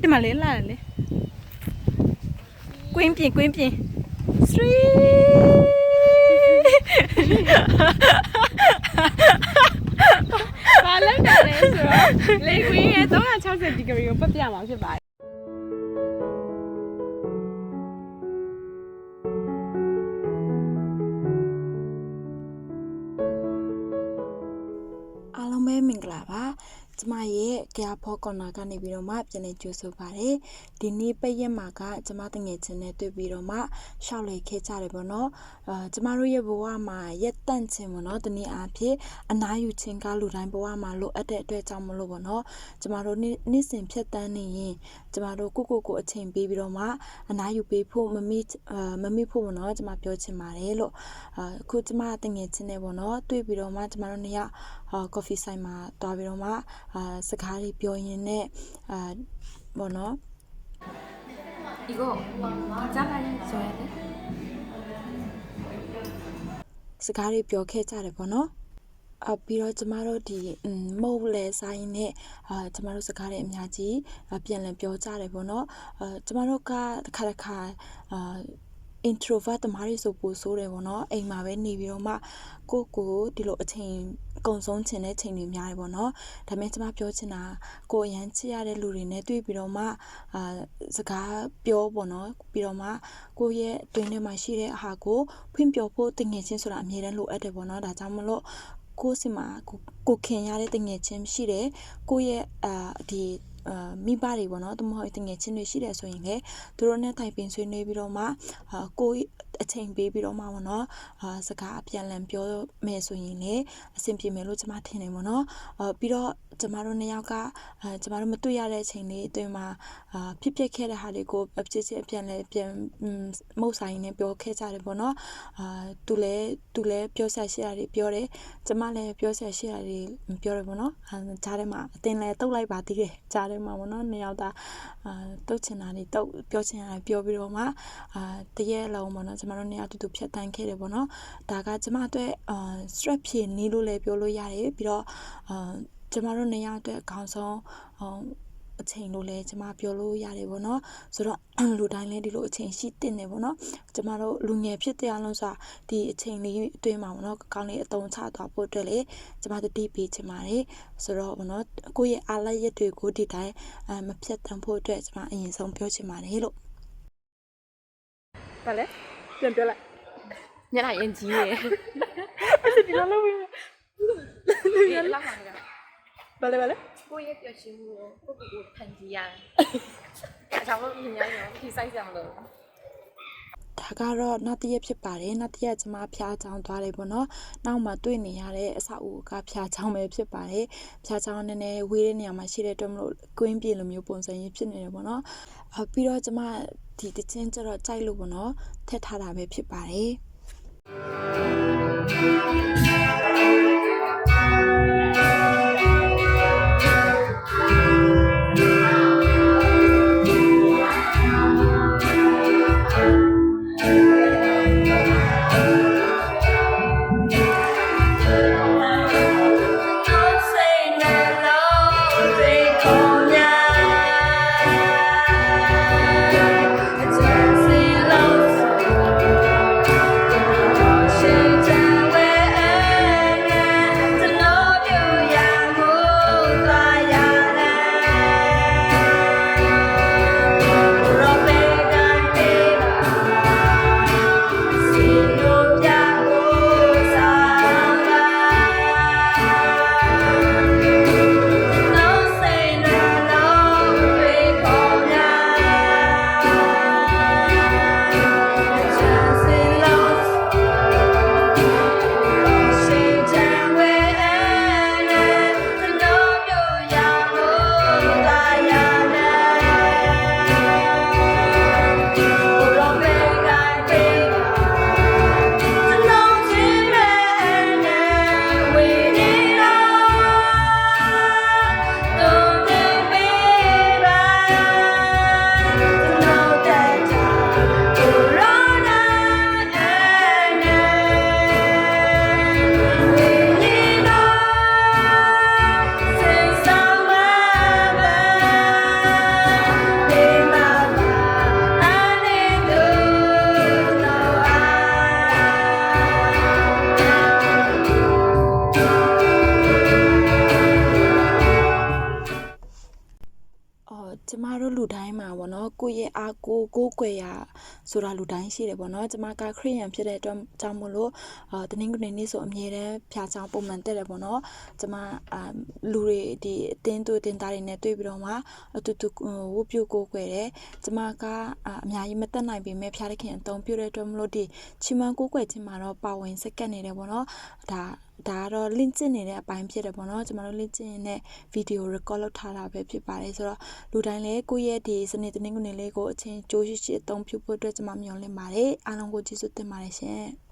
ဒီမှာလေးလာတယ်လေကွင်းပြင်ကွင်းပြင်ဘာလောက်တာလဲဆိုတော့လေကွင်းရဲ့360ဒီဂရီကိုပတ်ပြမှာဖြစ်ပါတယ် ကျမရဲ့ကြာဖောကော်နာကနေပြီးတော့မှပြန်လည်ကြိုဆိုပါရစေဒီနေ့ပိတ်ရက်မှာကကျမတငယ်ချင်းနဲ့တွေ့ပြီးတော့မှရှောက်လေခဲ့ကြတယ်ပေါ့နော်အာကျမတို့ရဲ့ဘဝမှာရက်တန့်ခြင်းပေါ့နော်တနည်းအားဖြင့်အနားယူခြင်းကလူတိုင်းဘဝမှာလိုအပ်တဲ့အတွက်ကြောင့်မလို့ပေါ့နော်ကျမတို့နေ့နေ့စဉ်ဖြတ်တန်းနေရင်ကျမတို့ကိုကိုကိုအချိန်ပေးပြီးတော့မှအနားယူပေးဖို့မမိအာမမိဖို့ပေါ့နော်ကျမပြောချင်ပါတယ်လို့အာအခုကျမတငယ်ချင်းနဲ့ပေါ့နော်တွေ့ပြီးတော့မှကျမတို့နှစ်ယောက်အာ ကော်ဖီဆိုင်မှာတွားပြီးတော့မှအာစကားလေးပြောရင်းနဲ့အာဘောနော် 이거 짜파게 줘야 돼? စကားလေးပြောခဲ့ကြတယ်ပေါ့နော်အပြီးတော့ကျမတို့ဒီอืมမုတ်လဲဆိုင်နဲ့အာကျမတို့စကားတွေအများကြီးအာပြန်လည်ပြောကြတယ်ပေါ့နော်အာကျမတို့ကတစ်ခါတစ်ခါအာ introvert တမားတွေဆိုပိုဆိုးတယ်ပေါ့နော်အိမ်မှာပဲနေပြီးတော့မှကိုယ့်ကိုယ်ဒီလိုအချိန်ကုံဆုံးချင်တဲ့ချိန်တွေများတယ်ပေါ့နော်ဒါပေမဲ့ကျမပြောချင်တာကိုယ်အရန်ချစ်ရတဲ့လူတွေနဲ့တွေ့ပြီးတော့မှအာစကားပြောပေါ့နော်ပြီးတော့မှကိုယ့်ရဲ့အတွင်းထဲမှာရှိတဲ့အဟာကိုဖွင့်ပြောဖို့တငယ်ချင်းဆိုတာအမြဲတမ်းလိုအပ်တယ်ပေါ့နော်ဒါကြောင့်မလို့ကိုယ့်စီမှာကိုကိုခင်ရတဲ့တငယ်ချင်းရှိတယ်ကိုယ့်ရဲ့အာဒီ အာမိဘတွေပေါ့နော်တမဟုတ်တငယ်ချင်းတွေရှိတယ်ဆိုရင်လေသူတို့နဲ့တိုင်ပင်ဆွေးနွေးပြီးတော့မှအာကိုယ့်အချိန်ပေးပြီးတော့မှပေါ့နော်အာစကားအပြန်အလှန်ပြောမယ်ဆိုရင်လေအဆင်ပြေမယ်လို့ကျွန်မထင်တယ်ပေါ့နော်အာပြီးတော့ကျမတို့နှစ်ယောက်ကအာကျမတို့မတွေ့ရတဲ့အချိန်လေးအတွင်းမှာအာဖြစ်ပျက်ခဲ့တဲ့ဟာတွေကိုအဖြစ်ချင်းအပြန်လဲပြန်อืมမုတ်ဆိုင်နဲ့ပြောခဲ့ကြတယ်ပေါ့နော်အာသူလည်းသူလည်းပြောဆက်ရှိတာတွေပြောတယ်ကျမလည်းပြောဆက်ရှိတာတွေပြောတယ်ပေါ့နော်အာကြားထဲမှာအတင်လဲတုတ်လိုက်ပါသေးတယ်ကြားထဲမှာပေါ့နော်နှစ်ယောက်သားအာတုတ်ချင်တာတွေတုတ်ပြောချင်တာတွေပြောပြီးတော့မှအာတရက်လုံးပေါ့နော်ကျမတို့နှစ်ယောက်တူတူဖြတ်တန်းခဲ့တယ်ပေါ့နော်ဒါကကျမအတွက်အာ stress ဖြစ်နေလို့လည်းပြောလို့ရတယ်ပြီးတော့အာကျမတို့နှစ်ယောက်အတွက်အကောင်းဆုံးဟိုအချိန်လို့လဲကျမပြောလို့ရတယ်ပေါ့နော်ဆိုတော့လူတိုင်းလည်းဒီလိုအချိန်ရှိတင်နေပေါ့နော်ကျမတို့လူငယ်ဖြစ်တဲ့အလုံးဆိုတာဒီအချိန်လေးအတွင်းမှာပေါ့နော်ကောင်းလေးအတုံးချသွားဖို့အတွက်လေကျမတို့တည်ပြီးချင်ပါတယ်ဆိုတော့ပေါ့နော်ကိုယ့်ရဲ့အားလက်ရက်တွေကိုဒီတိုင်းအမဖြတ်တမ်းဖို့အတွက်ကျမအရင်ဆုံးပြောချင်ပါတယ်လို့ဘာလဲ ပြန်ပြောလိုက်ညနာရင်ကြီးရယ်ဒီလိုလုပ်ပြီးဒီလောက်မှာကဘာလဲဘာလဲကိုယ့်ရဲ့ပျော်ရွှင်မှုကိုကိုကိုဖန်တီးရတယ်အချောင်းလို့မြင်ရရင်ဒီ size ရမလို့ ဒါကတော့နောက်တစ်ရက်ဖြစ်ပါတယ်နောက်တစ်ရက်ကျမဖျားချောင်းသွားတယ်ပေါ့နော်နောက်မှတွေ့နေရတဲ့အဆောက်အဦကဖျားချောင်းပဲဖြစ်ပါတယ်ဖျားချောင်းနည်းနည်းဝေးတဲ့နေရာမှာရှိတဲ့အတွက်မလို့ကွင်းပြေလိုမျိုးပုံစံကြီးဖြစ်နေတယ်ပေါ့နော်အပြီးတော့ကျမဒီတချင်းကျတော့ကြိုက်လို့ပေါ့နော်ထည့်ထားတာပဲဖြစ်ပါတယ် ကိုယ့်ရဲ့အားကိုးကိုးကွယ်ရာဆိုတာလူတိုင်းရှိတယ်ပေါ့နော်ကျမကခရိယန်ဖြစ်တဲ့အတွက်ကြောင့်မလို့အာတနင်္ဂနွေနေ့ဆိုအမြဲတမ်းဖျားချောင်းပုံမှန်တက်တယ်ပေါ့နော်ကျမအာလူတွေဒီအတင်းသူအတင်းသားတွေနဲ့တွေ့ပြီးတော့မှအတူတူဝုတ်ပြုတ်ကိုးကွယ်တယ်ကျမကအများကြီးမတက်နိုင်ပေမဲ့ဖျားတဲ့ခင်အသုံးပြုတဲ့အတွက်မလို့ဒီချီမန်ကိုးကွယ်ခြင်းမှာတော့ပါဝင်စက္ကန့်နေတယ်ပေါ့နော်ဒါ ဒါကတော့ link ကျနေတဲ့အပိုင်းဖြစ်တယ်ပေါ့နော်ကျမတို့ link ကျရင်တဲ့ video record လုပ်ထားတာပဲဖြစ်ပါတယ်ဆိုတော့လူတိုင်းလည်းကိုယ့်ရဲ့ဒီစနေတနင်္ဂနွေလေးကိုအချင်းကြိုးရှိရှိအသုံးပြုဖို့အတွက်ကျမမျှော်လင့်ပါတယ်အားလုံးကိုကျေးဇူးတင်ပါတယ်ရှင်